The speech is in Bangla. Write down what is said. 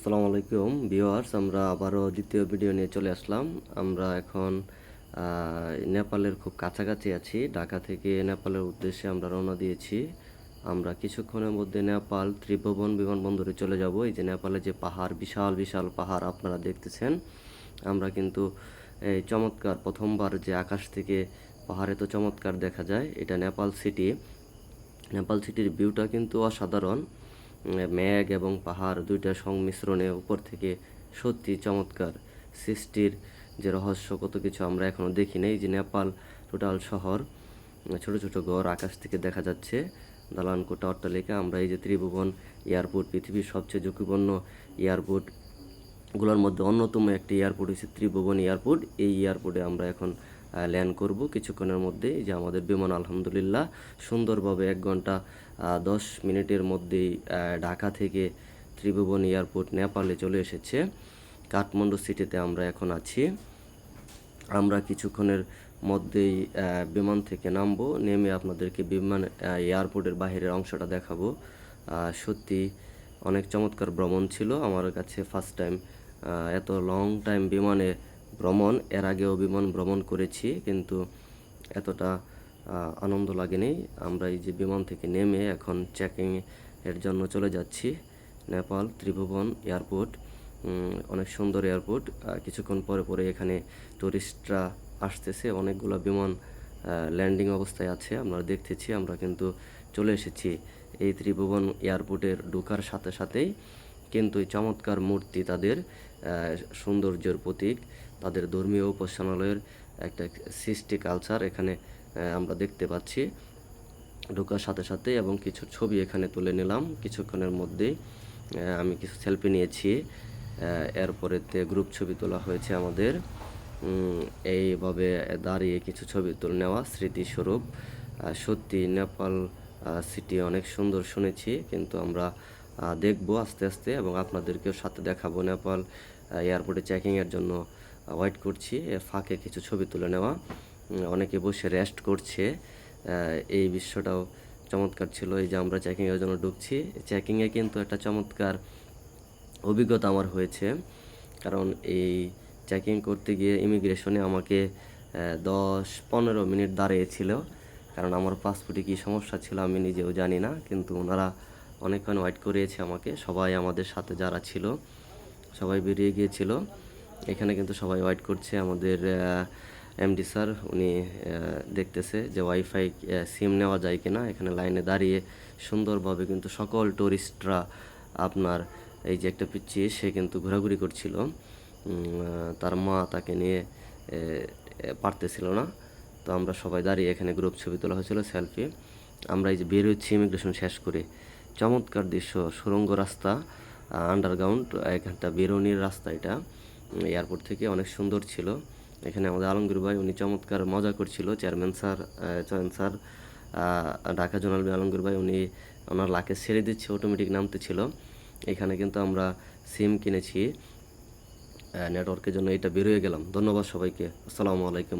আসসালামু আলাইকুম ভিউয়ার্স, আমরা আবারও দ্বিতীয় ভিডিও নিয়ে চলে আসলাম। আমরা এখন নেপালের খুব কাছাকাছি আছি। ঢাকা থেকে নেপালের উদ্দেশ্যে আমরা রওনা দিয়েছি। আমরা কিছুক্ষণের মধ্যে নেপাল ত্রিভুবন বিমানবন্দরে চলে যাব। এই যে নেপালে যে পাহাড়, বিশাল বিশাল পাহাড় আপনারা দেখতেছেন। আমরা কিন্তু এই চমৎকার প্রথমবার যে আকাশ থেকে পাহাড়ে তো চমৎকার দেখা যায়, এটা নেপাল সিটি। নেপাল সিটির ভিউটা কিন্তু অসাধারণ। মেঘ এবং পাহাড় দুইটা সংমিশ্রণে উপর থেকে সত্যি চমৎকার। সৃষ্টির যে রহস্য, কত কিছু আমরা এখনও দেখি নাই, যে নেপাল টোটাল শহর, ছোট ছোট ঘর আকাশ থেকে দেখা যাচ্ছে। দালান, কোটা, অট্টালিকা, আমরা এই যে ত্রিভুবন, এয়ারপোর্ট, পৃথিবীর সবচেয়ে ঝুঁকিপূর্ণ এয়ারপোর্টগুলোর মধ্যে অন্যতম একটি এয়ারপোর্ট হচ্ছে ত্রিভুবন এয়ারপোর্ট। এই এয়ারপোর্টে আমরা এখন ল্যান্ড করব কিছুক্ষণের মধ্যে যে আমাদের বিমান, আলহামদুলিল্লাহ, সুন্দরভাবে এক ঘণ্টা দশ মিনিটের মধ্যেই ঢাকা থেকে ত্রিভুবন এয়ারপোর্ট নেপালে চলে এসেছে। কাঠমান্ডু সিটিতে আমরা এখন আছি। আমরা কিছুক্ষণের মধ্যেই বিমান থেকে নামবো, নেমে আপনাদেরকে বিমান এয়ারপোর্টের বাইরের অংশটা দেখাবো। সত্যি অনেক চমৎকার ভ্রমণ ছিল। আমার কাছে ফার্স্ট টাইম এত লং টাইম বিমানে ভ্রমণ, এর আগেও বিমান ভ্রমণ করেছি, কিন্তু এতটা আনন্দ লাগেনি। আমরা এই যে বিমান থেকে নেমে এখন চেকিং এর জন্য চলে যাচ্ছি, নেপাল ত্রিভুবন এয়ারপোর্ট। অনেক সুন্দর এয়ারপোর্ট। কিছুক্ষণ পরে পরে এখানে টুরিস্টরা আসতেছে, অনেকগুলো বিমান ল্যান্ডিং অবস্থায় আছে, আমরা দেখতেছি, আমরা কিন্তু চলে এসেছি। এই ত্রিভুবন এয়ারপোর্টের ঢোকার সাথে সাথেই কিন্তু এই চমৎকার মূর্তি তাদের সৌন্দর্যের প্রতীক। তাদের ধর্মীয় উপাসনালয়ের একটা সৃষ্টি কালচার এখানে আমরা দেখতে পাচ্ছি। ঢোকার সাথে সাথে এবং কিছু ছবি এখানে তুলে নিলাম। কিছুক্ষণের মধ্যেই আমি কিছু সেলফি নিয়েছি। এরপরেতে গ্রুপ ছবি তোলা হয়েছে আমাদের। এইভাবে দাঁড়িয়ে কিছু ছবি তুলে নেওয়া স্মৃতিস্বরূপ। সত্যি নেপাল সিটি অনেক সুন্দর শুনেছি। কিন্তু আমরা দেখব আস্তে আস্তে এবং আপনাদেরকেও সাথে দেখাবো। নেপাল এয়ারপোর্টে চেকিংয়ের জন্য ওয়েট করছি। ফাঁকে কিছু ছবি তুলে নেওয়া। অনেকে বসে রেস্ট করছে। এই বিশ্বটাও চমৎকার ছিল। এই যে আমরা চেকিংয়ের জন্য ঢুকছি। চেকিংয়ে কিন্তু একটা চমৎকার অভিজ্ঞতা আমার হয়েছে। কারণ এই চেকিং করতে গিয়ে ইমিগ্রেশনে আমাকে দশ পনেরো মিনিট দাঁড়িয়েছিল। কারণ আমার পাসপোর্টে কী সমস্যা ছিল আমি নিজেও জানি না। কিন্তু ওনারা অনেকক্ষণ ওয়েট করিয়েছে আমাকে। সবাই আমাদের সাথে যারা ছিল, সবাই বেরিয়ে গিয়েছিল। এখানে কিন্তু সবাই ওয়েট করছে আমাদের এমডি স্যার উনি দেখতেছে যে ওয়াইফাই সিম নেওয়া যায় কিনা। এখানে লাইনে দাঁড়িয়ে সুন্দরভাবে কিন্তু সকল টুরিস্টরা আপনার এই যে একটা পিচ্ছি সে কিন্তু ঘোরাঘুরি করছিল। তার মা তাকে নিয়ে পারতেছিল না। তো আমরা সবাই দাঁড়িয়ে এখানে গ্রুপ ছবি তোলা হয়েছিল সেলফি আমরা এই যে বের হচ্ছি ইমিগ্রেশন শেষ করে চমৎকার দৃশ্য, সুরঙ্গ রাস্তা আন্ডারগ্রাউন্ড এখানটা বেরোনির রাস্তা এটা। এয়ারপোর্ট থেকে অনেক সুন্দর ছিল। এখানে আমাদের আলমগীর ভাই, উনি চমৎকার মজা করছিল। Chairman sir Choyon sir Dhaka zonal Alamgir ভাই, উনি ওনার লাকে ছেড়ে দিচ্ছে অটোমেটিক নামতে ছিল। এখানে কিন্তু আমরা সিম কিনেছি। নেটওয়ার্কের জন্য এটা বেরোয় গেলাম। ধন্যবাদ সবাইকে। আসসালামু আলাইকুম।